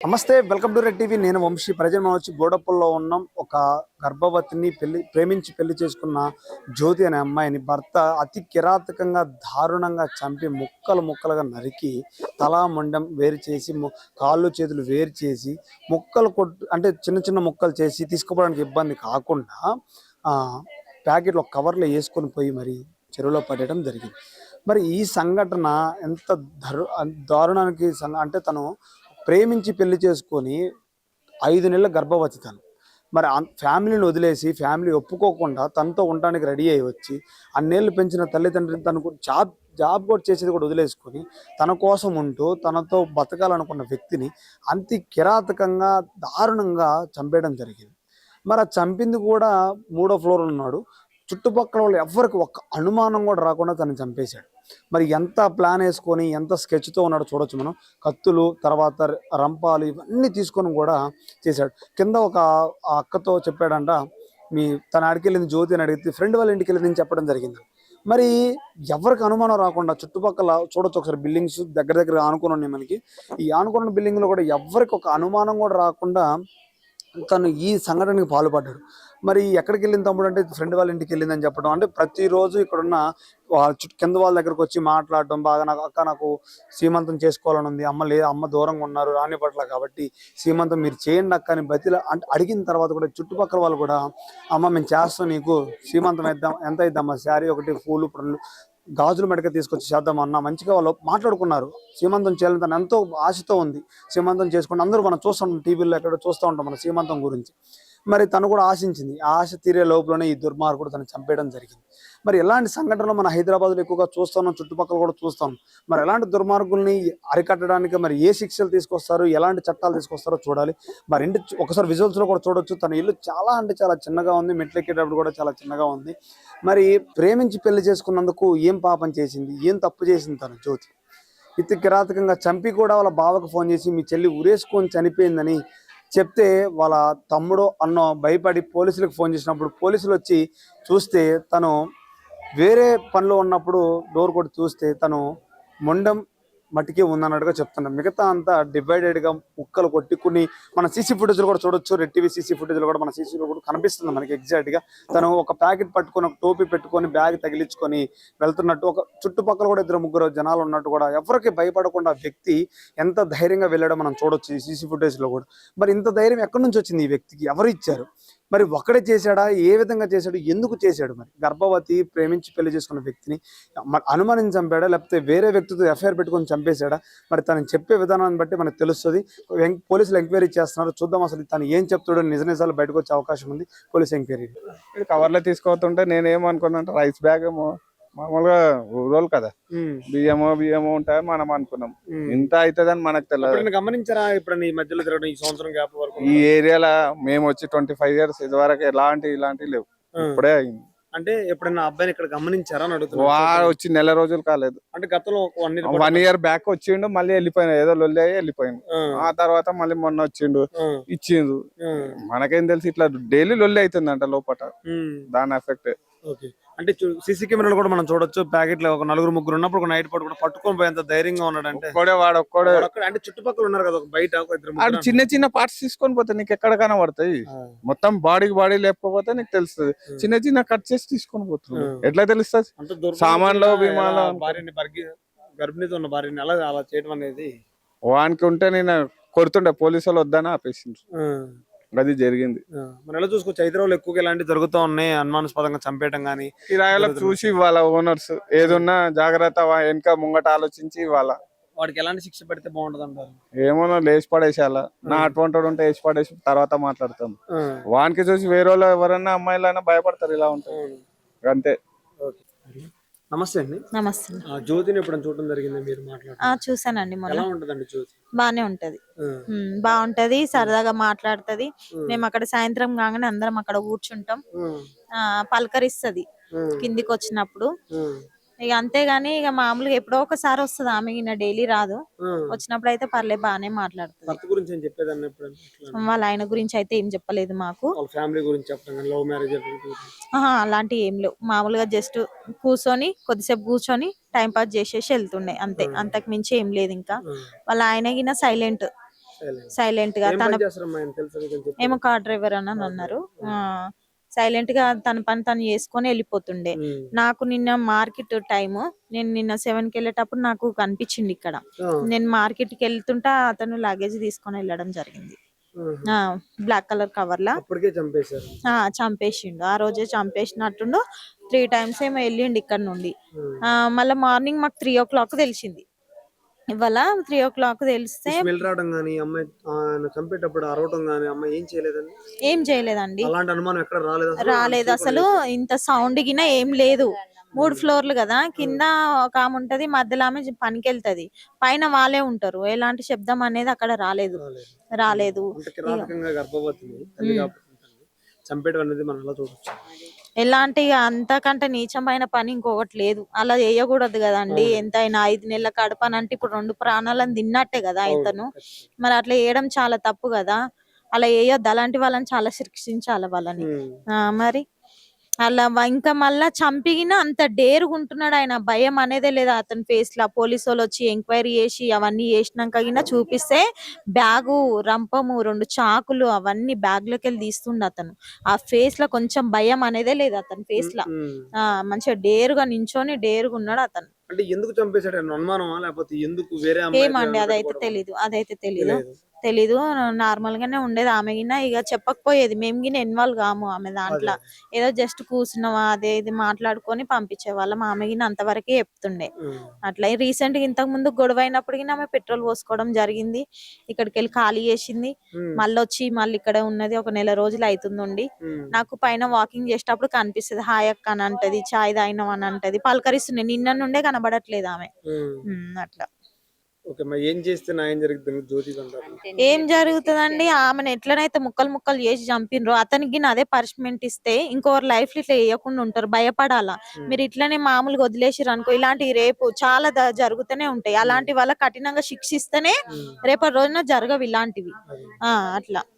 నమస్తే welcome to red TV. నేను వంశీ. ప్రజలు మనం వచ్చి గోడపల్లో ఉన్నాం. ఒక గర్భవతిని పెళ్ళి ప్రేమించి పెళ్ళి చేసుకున్న జ్యోతి అనే అమ్మాయిని భర్త అతి కిరాతకంగా దారుణంగా చంపి ముక్కలు ముక్కలుగా నరికి తలా మొండం వేరు చేసి కాళ్ళు చేతులు వేరు చేసి ముక్కలు కొట్టు అంటే చిన్న చిన్న ముక్కలు చేసి తీసుకుపోవడానికి ఇబ్బంది కాకుండా ప్యాకెట్లో కవర్లో వేసుకొని పోయి మరి చెరువులో పడేయడం జరిగింది. మరి ఈ సంఘటన ఎంత దారుణానికి అంటే తను ప్రేమించి పెళ్ళి చేసుకొని ఐదు నెలల గర్భవతి తను మరి ఫ్యామిలీని వదిలేసి ఫ్యామిలీ ఒప్పుకోకుండా తనతో ఉండడానికి రెడీ అయ్యి వచ్చి అన్నేళ్ళు పెంచిన తల్లిదండ్రులు తనకు జాబ్ జాబ్ కూడా చేసేది కూడా వదిలేసుకొని తన కోసం ఉంటూ తనతో బతకాలనుకున్న వ్యక్తిని అంతి కిరాతకంగా దారుణంగా చంపేయడం జరిగింది. మరి ఆ చంపింది కూడా మూడో ఫ్లోర్ ఉన్నాడు. చుట్టుపక్కల వాళ్ళు ఎవరికి ఒక్క అనుమానం కూడా రాకుండా తను చంపేశాడు. మరి ఎంత ప్లాన్ వేసుకొని ఎంత స్కెచ్తో ఉన్నాడో చూడొచ్చు మనం. కత్తులు తర్వాత రంపాలు ఇవన్నీ తీసుకొని కూడా చేశాడు. కింద ఒక ఆ అక్కతో చెప్పాడంట మీ తన ఆడికి వెళ్ళింది జ్యోతి అని అడిగితే ఫ్రెండ్ వాళ్ళ ఇంటికి వెళ్ళింది చెప్పడం జరిగింది మరి ఎవరికి అనుమానం రాకుండా చుట్టుపక్కల చూడొచ్చు ఒకసారి బిల్డింగ్స్ దగ్గర దగ్గర ఆనుకుని ఉన్నాయి మనకి. ఈ ఆనుకున్న బిల్డింగ్లో కూడా ఎవరికి ఒక అనుమానం కూడా రాకుండా తను ఈ సంఘటనకి పాల్పడ్డాడు. మరి ఎక్కడికి వెళ్ళింది తమ్ముడు అంటే ఫ్రెండ్ వాళ్ళ ఇంటికి వెళ్ళిందని చెప్పడం. అంటే ప్రతిరోజు ఇక్కడున్న వాళ్ళ కింద వాళ్ళ దగ్గరకు వచ్చి మాట్లాడడం బాగా నాకు అక్క నాకు సీమంతం చేసుకోవాలని ఉంది అమ్మ లేదు అమ్మ దూరంగా ఉన్నారు రాని పట్ల కాబట్టి సీమంతం మీరు చేయండి అక్క అని బతిల అంటే అడిగిన తర్వాత కూడా చుట్టుపక్కల వాళ్ళు కూడా అమ్మ మేము చేస్తాం నీకు సీమంతం వేద్దాం ఎంత అయిద్దమ్మా శారీ ఒకటి పూలు పండ్లు గాజులు మెడక తీసుకొచ్చి చేద్దాం అన్న మంచిగా వాళ్ళు మాట్లాడుకున్నారు. సీమంతం చేయాలని తను ఎంతో ఆశతో ఉంది. సీమంతం చేసుకుని అందరూ మనం చూస్తుంటాం టీవీలో ఎక్కడ చూస్తూ ఉంటాం మన సీమంతం గురించి. మరి తను కూడా ఆశించింది. ఆ ఆశ తీరే లోపలనే ఈ దుర్మార్గుడు తను చంపేయడం జరిగింది. మరి ఎలాంటి సంఘటనలు మన హైదరాబాద్లో ఎక్కువగా చూస్తున్నాం చుట్టుపక్కల కూడా చూస్తాం మరి ఎలాంటి దుర్మార్గుల్ని అరికట్టడానికి మరి ఏ శిక్షలు తీసుకొస్తారు ఎలాంటి చట్టాలు తీసుకొస్తారో చూడాలి. మరి ఇంటి ఒకసారి విజువల్స్లో కూడా చూడొచ్చు. తన ఇల్లు చాలా అంటే చాలా చిన్నగా ఉంది. మెట్లెక్కేటప్పుడు కూడా చాలా చిన్నగా ఉంది. మరి ప్రేమించి పెళ్ళి చేసుకున్నందుకు ఏం పాపం చేసింది? ఏం తప్పు చేసింది తను జ్యోతి? ఇతి కిరాతకంగా చంపి కూడా వాళ్ళ బావకు ఫోన్ చేసి మీ చెల్లి ఉరేసుకొని చనిపోయిందని చెప్తే వాళ్ళ తమ్ముడు అన్న భయపడి పోలీసులకు ఫోన్ చేసినప్పుడు పోలీసులు వచ్చి చూస్తే తను వేరే పనిలో ఉన్నప్పుడు డోర్ కొట్టి చూస్తే తను మొండం మట్టికి ఉందన్నట్టుగా చెప్తున్నాం. మిగతా అంతా డివైడెడ్గా ముక్కలు కొట్టుకుని మన సీసీ ఫుటేజ్ కూడా చూడొచ్చు. రెడ్ టీవీ సీసీ ఫుటేజ్ కూడా మన సీసీ కూడా కనిపిస్తుంది మనకి ఎగ్జాక్ట్గా. తను ఒక ప్యాకెట్ పట్టుకొని ఒక టోపీ పెట్టుకొని బ్యాగ్ తగిలించుకొని వెళ్తున్నట్టు ఒక చుట్టుపక్కల కూడా ఇద్దరు ముగ్గురు జనాలు ఉన్నట్టు కూడా ఎవరికి భయపడకుండా ఆ వ్యక్తి ఎంత ధైర్యంగా వెళ్ళడం మనం చూడొచ్చు ఈ సీసీ ఫుటేజ్లో కూడా. మరి ఇంత ధైర్యం ఎక్కడి నుంచి వచ్చింది ఈ వ్యక్తికి? ఎవరు ఇచ్చారు? మరి ఒక్కడే చేశాడా? ఏ విధంగా చేశాడు? ఎందుకు చేశాడు మరి? గర్భవతి ప్రేమించి పెళ్ళి చేసుకున్న వ్యక్తిని మ- అనుమానించి చంపాడా? లేకపోతే వేరే వ్యక్తితో ఎఫ్ఐఆర్ పెట్టుకొని చంపేశాడా? మరి తను చెప్పే విధానాన్ని బట్టి మనకు తెలుస్తుంది. ఎం- పోలీసులు ఎంక్వైరీ చేస్తున్నారు. చూద్దాం అసలు తను ఏం చెప్తాడో నిజ నిజాలు బయటకు వచ్చే అవకాశం ఉంది. Police enquiry. కవర్లో తీసుకోతుంటే నేను అంటే రైస్ బ్యాగ్ ఏమో మామూలుగా ఊరోళ్ళు కదా. బియ్యమో బియ్యమో ఉంటాయి మనం అనుకున్నాం. ఇంత అవుతుందని మనకు తెలియదు. గమనించారా? ఇప్పుడు ఈ మధ్యలో తిరగడం ఈ సంవత్సరం గ్యాప్ వరకు ఈ ఏరియాలో మేము వచ్చి ట్వంటీ ఫైవ్ ఇయర్స్ ఇదివరకు ఎలాంటి ఇలాంటివి లేవు. ఇప్పుడే అయింది. అంటే ఎప్పుడైనా అబ్బాయిని ఇక్కడ గమనించారా అని అడుగుతున్నా. వాడు వచ్చి నెల రోజులు కాలేదు. అంటే గతంలో one year one year back వచ్చిండు మళ్ళీ వెళ్ళిపోయినా. ఏదో లొల్లి అయ్యి వెళ్ళిపోయిండు. ఆ. తర్వాత మళ్ళీ మొన్న వచ్చిండు ఇచ్చిండు. మనకేం తెలుసు ఇట్లా డైలీ లొల్లి అవుతుందంట లోపల దాని ఎఫెక్ట్. ఓకే. అంటే సీసీ కెమెరాలు కూడా మనం చూడొచ్చు. ప్యాకెట్లో ఒక నలుగురు ముగ్గురు ఉన్నప్పుడు ఒక నైట్ పాటు కూడా పట్టుకొని పోయేంత ధైర్యంగా ఉన్నాడంటే. ఒక్కడే వాడు ఒక్కడే. వాడు ఒక్కడే- అంటే చుట్టుపక్కల ఉన్నారు కదా ఒక బయట ఒక ఇద్దరు ఆడు చిన్న చిన్న పార్ట్స్ తీసుకొని పోతే నీకు ఎక్కడ కనబడతాయి. మొత్తం బాడీకి బాడీ లేకపోతే నీకు తెలుస్తుంది. చిన్న చిన్న కట్ చేసి తీసుకొని Hmm. ఎట్లా తెలుస్తుంది? సామాన్లు, భీమాలు భార్యని బర్గి గర్భిణితో ఉన్న భార్యని అలా అలా చేయడం అనేది వానికి ఉంటే నేను కొడుతుండే పోలీసు వాళ్ళు వద్దని ఆపేసిండ్రు. అది జరిగింది. మనం ఎలా చూసుకోవచ్చు హైదరాబాద్ ఎక్కువగా ఇలాంటివి జరుగుతూ ఉన్నాయి. అనుమానాస్పదంగా చంపేయడం కానీ కిరాయిలకు చూసి వాళ్ళ ఓనర్స్ ఏదున్నా జాగ్రత్త వెనక ముంగట ఆలోచించి వాళ్ళ వాడికి ఎలాంటి శిక్ష పెడితే బాగుంటది అంటారు ఏమో లేచి పడేసేయాల నా అటువంటి వాడు ఉంటే వేసి పడేసి తర్వాత మాట్లాడతాం. వానికి చూసి వేరే వాళ్ళు ఎవరన్నా అమ్మాయిలైనా భయపడతారు ఇలా ఉంటాయి అంతే. నమస్తే అండి. నమస్తే. జ్యోతిని ఎప్పుడు చూడడం జరిగింది? మీరు మాట్లాడారు చూసానండి మొన్న. ఎలా ఉంటదండి జ్యోతి? బానే ఉంటది. బాగుంటది సరదాగా మాట్లాడుతది. మేము అక్కడ సాయంత్రం కాగానే అందరం అక్కడ కూర్చుంటాం. పలకరిస్తది. కిందికి వచ్చినప్పుడు ఇక అంతేగాని ఇక మామూలుగా ఎప్పుడో ఒకసారి వస్తుంది ఆమె ఈయన డైలీ రాదు. వచ్చినప్పుడు అయితే పర్లే బానే మాట్లాడుతుంది. భర్త గురించి ఏం చెప్పేదాన్ని ఎప్పుడు వాళ్ళ ఆయన గురించి అయితే ఏం చెప్పలేదు మాకు. ఫ్యామిలీ గురించి లవ్ మ్యారేజ్ ఆహా అలాంటి ఏం లేవు. మామూలుగా జస్ట్ కూర్చొని కొద్దిసేపు కూర్చొని టైం పాస్ చేసేసి వెళ్తుండే అంతే. అంతకు మించి ఏం లేదు ఇంకా. వాళ్ళ ఆయన గిన సైలెంట్. సైలెంట్. గా తన? ఏమో కార్ డ్రైవర్ అని అని అన్నారు సైలెంట్గా తన పని తను చేసుకొని వెళ్ళిపోతుండే. నాకు నిన్న మార్కెట్ టైము నేను నిన్న సెవెన్కి వెళ్ళేటప్పుడు నాకు కనిపించింది ఇక్కడ. నేను మార్కెట్కి వెళ్తుంటే అతను లగేజ్ తీసుకొని వెళ్ళడం జరిగింది. బ్లాక్ కలర్ కవర్ లా. చంపేసిండు. ఆ రోజే చంపేసినట్టుండు. త్రీ టైమ్స్ ఏమో వెళ్ళిండు ఇక్కడ నుండి. మళ్ళా మార్నింగ్ మాకు త్రీ ఓ క్లాక్ తెలిసింది. ఇవాళ త్రీ ఓ క్లాక్ తెలిస్తే స్మెల్ రావడం గానీ అమ్మాయి ఆయన చంపేటప్పుడు అరవటం గానీ అమ్మాయి ఏం చేయలేదండి? ఏం చేయలేదండి. అలాంటి అనుమానం ఎక్కడ రాలేదు అసలు? రాలేదు అసలు. ఇంత సౌండ్ గిన ఏం లేదు. మూడు ఫ్లోర్లు కదా కింద ఒక ఆమె ఉంటది మధ్యలో ఆమె పనికి వెళ్తది పైన వాళ్ళే ఉంటారు. ఎలాంటి శబ్దం అనేది అక్కడ రాలేదు. రాలేదు. చంపేయడం అనేది మనం చూడొచ్చు? ఎలాంటి అంతకంటే నీచమైన పని ఇంకొకటి లేదు. అలా చేయకూడదు కదండి. ఎంతైనా ఐదు నెలల కడపనంటే ఇప్పుడు రెండు ప్రాణాలను తిన్నట్టే కదా ఇతను. మరి అట్లా చేయడం చాలా తప్పు కదా. అలా వేయొద్దు అలాంటి వాళ్ళని చాలా శిక్షించాలి వాళ్ళని. ఆ, మరి? అలా ఇంకా మళ్ళా చంపిగిన అంత డేరుగుంటున్నాడు ఆయన. భయం అనేదే లేదు అతని ఫేస్ లా పోలీసు వాళ్ళు వచ్చి ఎంక్వైరీ చేసి అవన్నీ చేసినాక గిన చూపిస్తే బ్యాగు రంపము రెండు చాకులు అవన్నీ బ్యాగ్లోకి వెళ్ళి తీస్తుండ అతను. ఆ ఫేస్లో కొంచెం భయం అనేదే లేదు అతని ఫేస్ లా. ఆ మంచిగా డేరుగా నించొని డేరుగా ఉన్నాడు అతను. అంటే ఎందుకు చంపేశాడు? అనుమానమా? లేకపోతే ఎందుకు వేరే ఏమండి? అదైతే తెలీదు. అదైతే తెలీదు. తెలీదు. నార్మల్ గానే ఉండేది ఆమె గిన ఇక చెప్పకపోయేది. మేము గిన ఇన్వాల్వ్ కాము ఆమె దాంట్లో. ఏదో జస్ట్ కూర్చున్నావా అదే ఇది మాట్లాడుకొని పంపించే వాళ్ళం. ఆమె గిన అంతవరకే చెప్తుండే. అట్లా రీసెంట్గా ఇంతకు ముందు గొడవ అయినప్పుడు గిన ఆమె పెట్రోల్ పోసుకోవడం జరిగింది. ఇక్కడికి వెళ్ళి ఖాళీ చేసింది. మళ్ళీ వచ్చి మళ్ళీ ఇక్కడ ఉన్నది. ఒక నెల రోజులు అవుతుందండి నాకు పైన వాకింగ్ చేసేటప్పుడు కనిపిస్తది. హాయ్ అక్క అని అంటది చాయ్ తాగినాం అని అంటది. పలకరిస్తుంది నిన్న నుండే కనబడట్లేదు ఆమె. అట్లా. ఓకే మరి ఏం చేస్తే న్యాయం జరుగుతుంది? జ్యోతి అంటారు ఏం జరుగుతుందండి? ఆమెను ఎట్లనైతే ముక్కలు ముక్కలు చేసి చంపినరో అతనికి అదే పనిష్మెంట్ ఇస్తే ఇంకోరు లైఫ్ ఇట్లా వేయకుండా ఉంటారు భయపడాలా? మీరు ఇట్లనే మామూలుగా వదిలేసిరు అనుకో ఇలాంటి రేపు చాలా ద- జరుగుతూనే ఉంటాయి. అలాంటి వాళ్ళ కఠినంగా శిక్షిస్తేనే రేపటి రోజున జరగవు ఇలాంటివి. ఆ అట్లా.